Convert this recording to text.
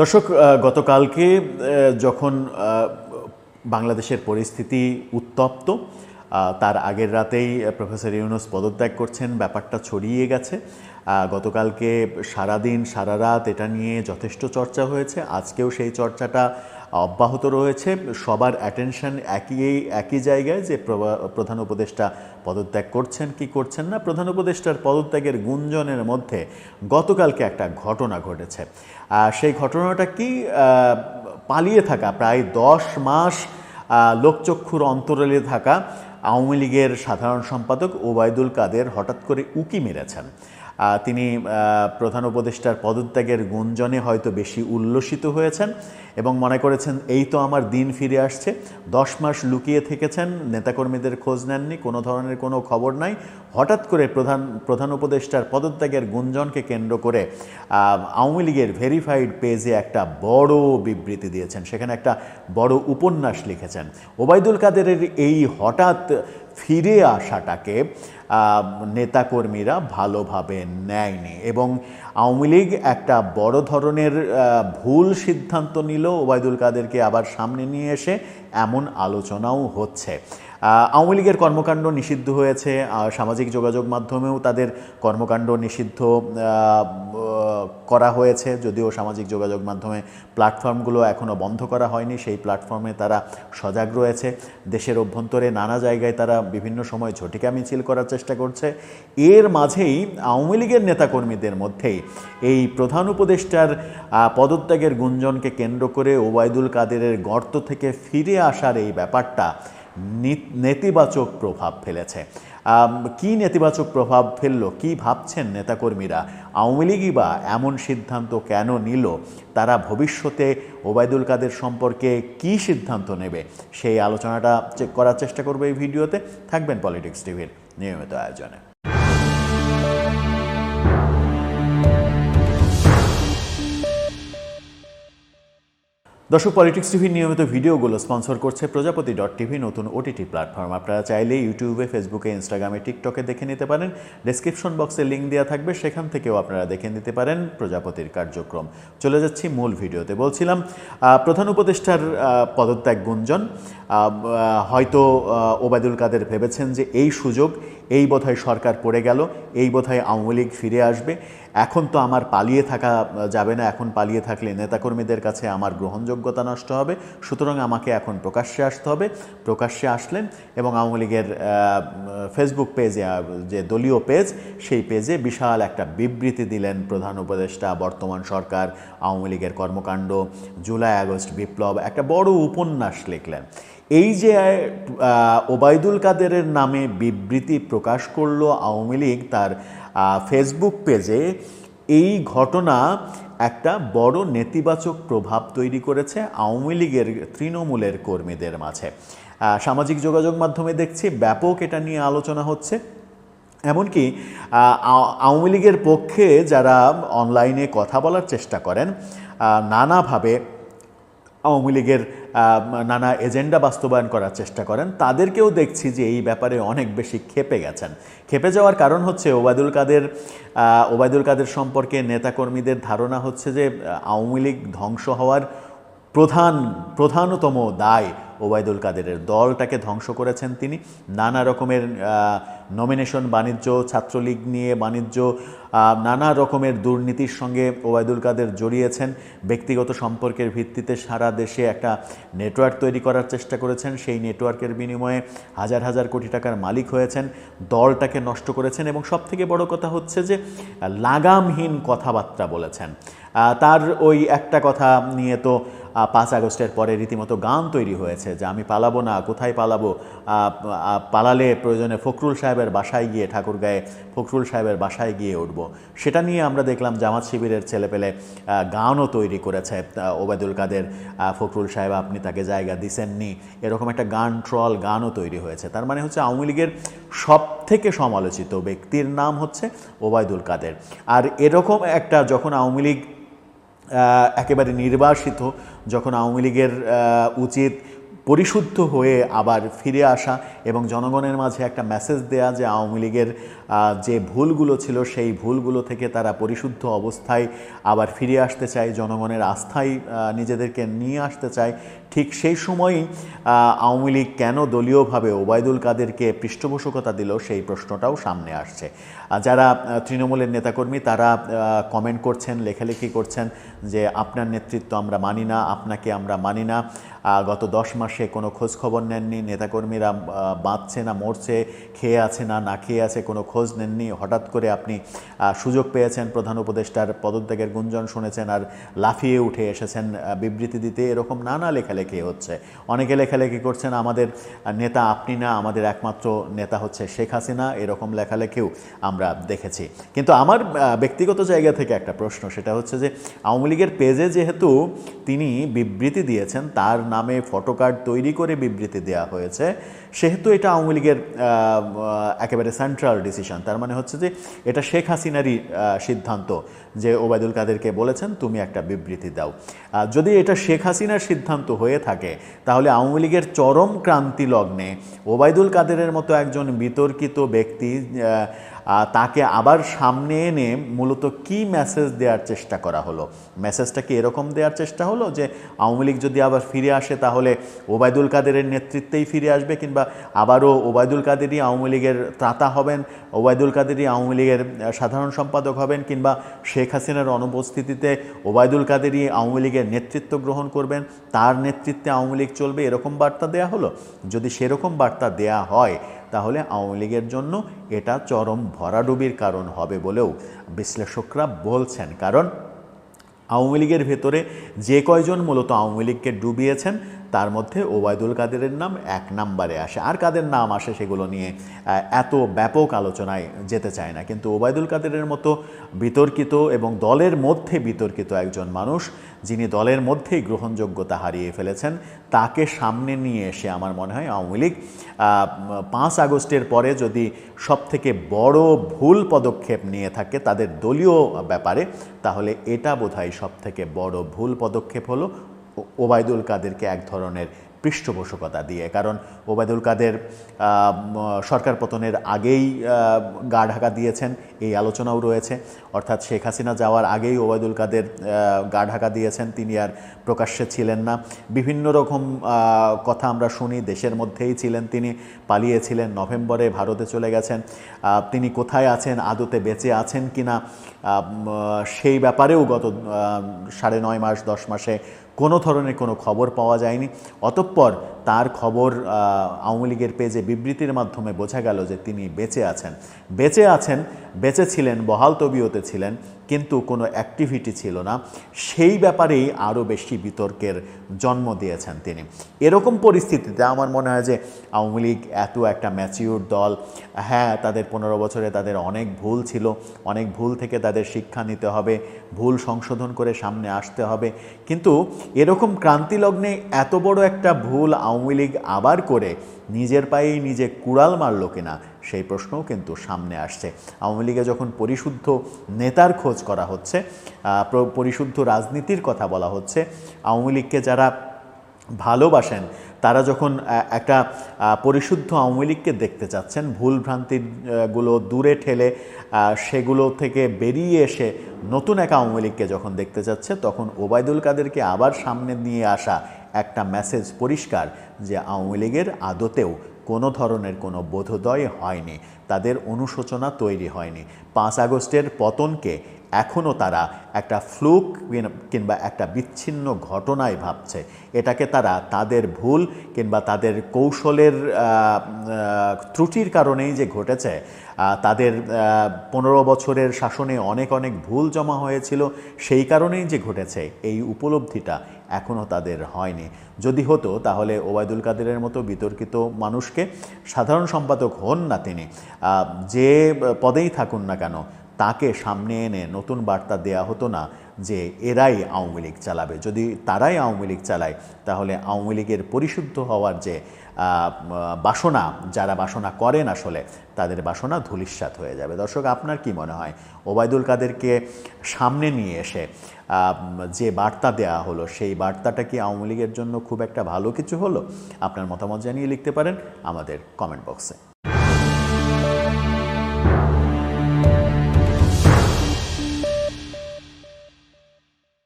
দর্শক গতকালকে যখন বাংলাদেশের পরিস্থিতি উত্তপ্ত তার আগের রাতেই প্রফেসর ইউনুস পদত্যাগ করছেন, ব্যাপারটা ছড়িয়ে গেছে। গতকালকে সারাদিন, সারা রাত এটা নিয়ে যথেষ্ট চর্চা হয়েছে। আজকেও সেই চর্চাটা অব্যাহত রয়েছে। সবার অ্যাটেনশন একই একই জায়গায় যে প্রধান উপদেষ্টা পদত্যাগ করছেন, কি করছেন না, প্রধান উপদেষ্টার পদত্যাগের গুঞ্জনের মধ্যে গতকালকে একটা ঘটনা ঘটেছে। সেই ঘটনাটা কি? পালিয়ে থাকা প্রায় দশ মাস লোকচক্ষুর অন্তরালে থাকা আওয়ামী লীগের সাধারণ সম্পাদক ওবায়দুল কাদের হঠাৎ করে উকি মেরেছেন। তিনি প্রধান উপদেষ্টার পদত্যাগের গুঞ্জনে হয়তো বেশি উল্লসিত হয়েছেন এবং মনে করেছেন, এই তো আমার দিন ফিরে আসছে। দশ মাস লুকিয়ে থেকেছেন, নেতাকর্মীদের খোঁজ নেননি, কোনো ধরনের কোনো খবর নাই। হঠাৎ করে প্রধান প্রধান উপদেষ্টার পদত্যাগের গুঞ্জনকে কেন্দ্র করে আওয়ামী লীগের ভেরিফাইড পেজে একটা বড় বিবৃতি দিয়েছেন। সেখানে একটা বড় উপন্যাস লিখেছেন। ওবায়দুল কাদেরের এই হঠাৎ ফিরে আসাটাকে নেতাকর্মীরা ভালোভাবে নেয়নি এবং আওয়ামী লীগ একটা বড় ধরনের ভুল সিদ্ধান্ত নিল। ওবায়দুল কাদেরকে আবার সামনে নিয়ে এসে এমন আলোচনাও হচ্ছে। আওয়ামী লীগের কর্মকাণ্ড নিষিদ্ধ হয়েছে। সামাজিক যোগাযোগ মাধ্যমেও তাদের কর্মকাণ্ড নিষিদ্ধ করা হয়েছে, যদিও সামাজিক যোগাযোগ মাধ্যমে প্ল্যাটফর্মগুলো এখনও বন্ধ করা হয়নি, সেই প্ল্যাটফর্মে তারা সজাগ রয়েছে। দেশের অভ্যন্তরে নানা জায়গায় তারা বিভিন্ন সময় ঝটিকা মিছিল করার চেষ্টা করছে। এর মাঝেই আওয়ামী লীগের নেতাকর্মীদের মধ্যেই এই প্রধান উপদেষ্টার পদত্যাগের গুঞ্জনকে কেন্দ্র করে ওবায়দুল কাদেরের গর্ত থেকে ফিরে আসার এই ব্যাপারটা নেতিবাচক প্রভাব ফেলেছে। কি নেতিবাচক প্রভাব ফেলল, কি ভাবছেন নেতাকর্মীরা? আওয়ামী লীগই বা এমন সিদ্ধান্ত কেন নিল? তারা ভবিষ্যতে ওবায়দুল কাদের সম্পর্কে কি সিদ্ধান্ত নেবে? সেই আলোচনাটা করার চেষ্টা করবে এই ভিডিওতে। থাকবেন পলিটিক্স টিভির নিয়মিত আয়োজনে। দর্শক পলিটিক্স টিভির নিয়মিত ভিডিওগুলো স্পন্সর করছে প্রজাপতি ডট টিভি, নতুন ওটিটি প্ল্যাটফর্ম আপনারা চাইলে ইউটিউবে ফেসবুকে ইনস্টাগ্রামে টিকটকে দেখে নিতে পারেন। ডেসক্রিপশন বক্সে লিঙ্ক দেওয়া থাকবে, সেখান থেকেও আপনারা দেখে নিতে পারেন প্রজাপতির কার্যক্রম। চলে যাচ্ছি মূল ভিডিওতে। বলছিলাম প্রধান উপদেষ্টার পদত্যাগ গুঞ্জন। হয়তো ওবায়দুল কাদের ভেবেছেন যে এই সুযোগ এই বোধহয় সরকার পড়ে গেল, এই বোধহয় আওয়ামী লীগ ফিরে আসবে। এখন তো আমার পালিয়ে থাকা যাবে না, এখন পালিয়ে থাকলে নেতাকর্মীদের কাছে আমার গ্রহণযোগ্যতা নষ্ট হবে। সুতরাং আমাকে এখন প্রকাশ্যে আসতে হবে। প্রকাশ্যে আসলেন এবং আওয়ামী লীগের ফেসবুক পেজে যে দলীয় পেজ সেই পেজে বিশাল একটা বিবৃতি দিলেন প্রধান উপদেষ্টা, বর্তমান সরকার, আওয়ামী লীগের কর্মকাণ্ড, জুলাই আগস্ট বিপ্লব, একটা বড় উপন্যাস লিখলেন। এই যে ওবায়দুল কাদেরের নামে বিবৃতি প্রকাশ করল আওয়ামী লীগ তার ফেসবুক পেজে, এই ঘটনা একটা বড় নেতিবাচক প্রভাব তৈরি করেছে আওয়ামী লীগের তৃণমূলের কর্মীদের মাঝে। সামাজিক যোগাযোগ মাধ্যমে দেখছি ব্যাপক এটা নিয়ে আলোচনা হচ্ছে। এমনকি আওয়ামী লীগের পক্ষে যারা অনলাইনে কথা বলার চেষ্টা করেন নানাভাবে আওয়ামী লীগের নানা এজেন্ডা বাস্তবায়ন করার চেষ্টা করেন। তাদেরকেও দেখছি যে এই ব্যাপারে অনেক বেশি খেপে গেছেন। খেপে যাওয়ার কারণ হচ্ছে ওবায়দুল কাদের ওবায়দুল কাদের সম্পর্কে নেতাকর্মীদের ধারণা হচ্ছে যে আওয়ামী লীগ ধ্বংস হওয়ার প্রধান, প্রধানতম দায় ওবায়দুল কাদেরের। দলটাকে ধ্বংস করেছেন তিনি। নানা রকমের নমিনেশন বাণিজ্য, ছাত্রলীগ নিয়ে বাণিজ্য নানা রকমের দুর্নীতির সঙ্গে ওবায়দুল কাদের জড়িয়েছেন। ব্যক্তিগত সম্পর্কের ভিত্তিতে সারা দেশে একটা নেটওয়ার্ক তৈরি করার চেষ্টা করেছেন। সেই নেটওয়ার্কের বিনিময়ে হাজার হাজার কোটি টাকার মালিক হয়েছেন। দলটাকে নষ্ট করেছেন এবং সবথেকে বড় কথা হচ্ছে যে, লাগামহীন কথাবার্তা বলেছেন। তার ওই একটা কথা নিয়ে তো পাঁচ আগস্টের পরে রীতিমতো গান তৈরি হয়েছে যে আমি পালাবো না, কোথায় পালাবো? পালালে প্রয়োজনে ফখরুল সাহেবের বাসায় গিয়ে, ঠাকুরগাঁয়ে ফখরুল সাহেবের বাসায় গিয়ে উঠবো। সেটা নিয়ে আমরা দেখলাম জামাত শিবিরের ছেলেপেলে গানও তৈরি করেছে ওবায়দুল কাদের ফখরুল সাহেব আপনি তাকে জায়গা দিছেননি। এরকম একটা গান ট্রল গানও তৈরি হয়েছে। তার মানে হচ্ছে আওয়ামী লীগের সব থেকে সমালোচিত ব্যক্তির নাম হচ্ছে ওবায়দুল কাদের। আর এরকম একটা যখন আওয়ামী লীগ একেবারে নির্বাসিত যখন আওয়ামী লীগের উচিত পরিশুদ্ধ হয়ে আবার ফিরে আসা এবং জনগণের মাঝে একটা মেসেজ দেয়া যে আওয়ামী লীগের যে ভুলগুলো ছিল সেই ভুলগুলো থেকে তারা পরিশুদ্ধ অবস্থায় আবার ফিরে আসতে চায়, জনগণের আস্থায় নিজেদেরকে নিয়ে আসতে চায়। ঠিক সেই সময়ই আওয়ামী লীগ কেন দলীয়ভাবে ওবায়দুল কাদেরকে পৃষ্ঠপোষকতা দিল সেই প্রশ্নটাও সামনে আসছে। যারা তৃণমূলের নেতাকর্মী তারা কমেন্ট করছেন, লেখালেখি করছেন যে আপনার নেতৃত্ব আমরা মানি না, আপনাকে আমরা মানি না। গত দশ মাসে কোনো খোঁজ খবর নেননি, নেতাকর্মীরা বাঁচছে না, মরছে, খেয়ে আছে না না খেয়ে আছে, কোনো খোঁজ নেননি। হঠাৎ করে আপনি সুযোগ পেয়েছেন, প্রধান উপদেষ্টার পদত্যাগের গুঞ্জন শুনেছেন আর লাফিয়ে উঠে এসেছেন বিবৃতি দিতে। এরকম নানা লেখালেখি হচ্ছে। অনেকে লেখালেখি করছেন, আমাদের নেতা আপনি না, আমাদের একমাত্র নেতা হচ্ছে শেখ হাসিনা। এরকম লেখালেখিও আমরা দেখেছি। কিন্তু আমার ব্যক্তিগত জায়গা থেকে একটা প্রশ্ন, সেটা হচ্ছে যে আওয়ামী লীগের পেজে যেহেতু তিনি বিবৃতি দিয়েছেন, তার নামে ফটোকার্ড তৈরি করে বিবৃতি দেয়া হয়েছে। সেহেতু এটা আওয়ামী লীগের একেবারে সেন্ট্রাল ডিসিশন তার মানে হচ্ছে যে এটা শেখ হাসিনারই সিদ্ধান্ত যে ওবায়দুল কাদেরকে বলেছেন, তুমি একটা বিবৃতি দাও। যদি এটা শেখ হাসিনার সিদ্ধান্ত হয়ে থাকে, তাহলে আওয়ামী লীগের চরম ক্রান্তি লগ্নে ওবায়দুল কাদেরের মতো একজন বিতর্কিত ব্যক্তি তাকে আবার সামনে এনে মূলত কি মেসেজ দেওয়ার চেষ্টা করা হলো? মেসেজটা কি এরকম দেওয়ার চেষ্টা হলো যে আওয়ামী লীগ যদি আবার ফিরে আসে, তাহলে ওবায়দুল কাদেরের নেতৃত্বেই ফিরে আসবে কিংবা আবারও ওবায়দুল কাদেরই আওয়ামী লীগের ত্রাতা হবেন, ওবায়দুল কাদেরই আওয়ামী লীগের সাধারণ সম্পাদক হবেন কিংবা শেখ হাসিনার অনুপস্থিতিতে ওবায়দুল কাদেরই আওয়ামী লীগের নেতৃত্ব গ্রহণ করবেন, তার নেতৃত্বে আওয়ামী লীগ চলবে, এরকম বার্তা দেয়া হলো? যদি সেরকম বার্তা দেয়া হয়, তাহলে আওয়ামী লীগের জন্য এটা চরম ভরাডুবির কারণ হবে বলেও বিশ্লেষকরা বলছেন। কারণ আওয়ামী লীগের ভেতরে যে কয়জন মূলত আওয়ামী লীগকে ডুবিয়েছেন তার মধ্যে ওবায়দুল কাদেরের নাম এক নাম্বারে আসে। আর কাদের নাম আসে সেগুলো নিয়ে এত ব্যাপক আলোচনায় যেতে চায় না। কিন্তু ওবায়দুল কাদেরের মতো বিতর্কিত এবং দলের মধ্যে বিতর্কিত একজন মানুষ, যিনি দলের মধ্যেই গ্রহণযোগ্যতা হারিয়ে ফেলেছেন, তাকে সামনে নিয়ে এসে আমার মনে হয় আওয়ামী লীগ পাঁচ আগস্টের পরে যদি সবথেকে বড় ভুল পদক্ষেপ নিয়ে থাকে তাদের দলীয় ব্যাপারে, তাহলে এটা বোধহয় সবথেকে বড় ভুল পদক্ষেপ হলো ওবায়দুল কাদেরকে এক ধরনের পৃষ্ঠপোষকতা দিয়ে, কারণ ওবায়দুল কাদের সরকার পতনের আগেই গা ঢাকা দিয়েছেন, এই আলোচনাও রয়েছে। অর্থাৎ শেখ হাসিনা যাওয়ার আগেই ওবায়দুল কাদের গা ঢাকা দিয়েছেন, তিনি আর প্রকাশ্যে ছিলেন না। বিভিন্ন রকম কথা আমরা শুনি, দেশের মধ্যেই ছিলেন তিনি, পালিয়েছিলেন, নভেম্বরে ভারতে চলে গেছেন। তিনি কোথায় আছেন, আদতে বেঁচে আছেন কিনা সেই ব্যাপারেও গত সাড়ে নয় মাস, দশ মাসে কোনো ধরনের কোনো খবর পাওয়া যায়নি। অতঃপর তার খবর আওয়ামী লীগের পেজে বিবৃতির মাধ্যমে বোঝা গেল যে তিনি বেঁচে আছেন। বেঁচে আছেন, বেঁচে ছিলেন, বহাল তবিয়তে ছিলেন, কিন্তু কোনো অ্যাক্টিভিটি ছিল না। সেই ব্যাপারেই আরও বেশি বিতর্কের জন্ম দিয়েছেন তিনি। এরকম পরিস্থিতিতে আমার মনে হয় যে আওয়ামী লীগ এত একটা ম্যাচিউর দল। হ্যাঁ তাদের পনেরো বছরে তাদের অনেক ভুল ছিল। অনেক ভুল থেকে তাদের শিক্ষা নিতে হবে, ভুল সংশোধন করে সামনে আসতে হবে। কিন্তু এরকম ক্রান্তিলগ্নে এত বড় একটা ভুল আওয়ামী লীগ আবার করে নিজের পায়েই নিজে কুড়াল মারল কিনা, সেই প্রশ্নও কিন্তু সামনে আসছে। আওয়ামী লীগে যখন পরিশুদ্ধ নেতার খোঁজ করা হচ্ছে পরিশুদ্ধ রাজনীতির কথা বলা হচ্ছে, আওয়ামী লীগকে যারা ভালোবাসেন তারা যখন একটা পরিশুদ্ধ আওয়ামী লীগকে দেখতে চাচ্ছেন, ভুল ভ্রান্তিগুলো দূরে ঠেলে সেগুলো থেকে বেরিয়ে এসে নতুন এক আওয়ামী লীগকে যখন দেখতে চাচ্ছে, তখন ওবায়দুল কাদেরকে আবার সামনে নিয়ে আসা একটা মেসেজ পরিষ্কার যে আওয়ামী লীগের আদতেও কোনো ধরনের কোনো বোধোদয় হয়নি। তাদের অনুশোচনা তৈরি হয়নি। পাঁচ আগস্টের পতনকে এখনও তারা একটা ফ্লুক কিংবা একটা বিচ্ছিন্ন ঘটনায় ভাবছে। এটাকে তারা তাদের ভুল কিংবা তাদের কৌশলের ত্রুটির কারণেই যে ঘটেছে তাদের পনেরো বছরের শাসনে অনেক অনেক ভুল জমা হয়েছিল, সেই কারণেই যে ঘটেছে, এই উপলব্ধিটা এখনও তাদের হয়নি। যদি হতো, তাহলে ওবায়দুল কাদেরের মতো বিতর্কিত মানুষকে সাধারণ সম্পাদক হন না তিনি। যে পদেই থাকুন না কেন তাকে সামনে এনে নতুন বার্তা দেয়া হতো না যে এরাই আওয়ামী লীগ চালাবে। যদি তারাই আওয়ামী লীগ চালায়, তাহলে আওয়ামী লীগের পরিশুদ্ধ হওয়ার যে বাসনা, যারা বাসনা করেন আসলে, তাদের বাসনা ধূলিসাৎ হয়ে যাবে। দর্শক, আপনার কি মনে হয়? ওবায়দুল কাদেরকে সামনে নিয়ে এসে যে বার্তা দেওয়া হলো, সেই বার্তাটা কি আওয়ামী লীগের জন্য খুব একটা ভালো কিছু হলো? আপনার মতামত জানিয়ে লিখতে পারেন আমাদের কমেন্ট বক্সে।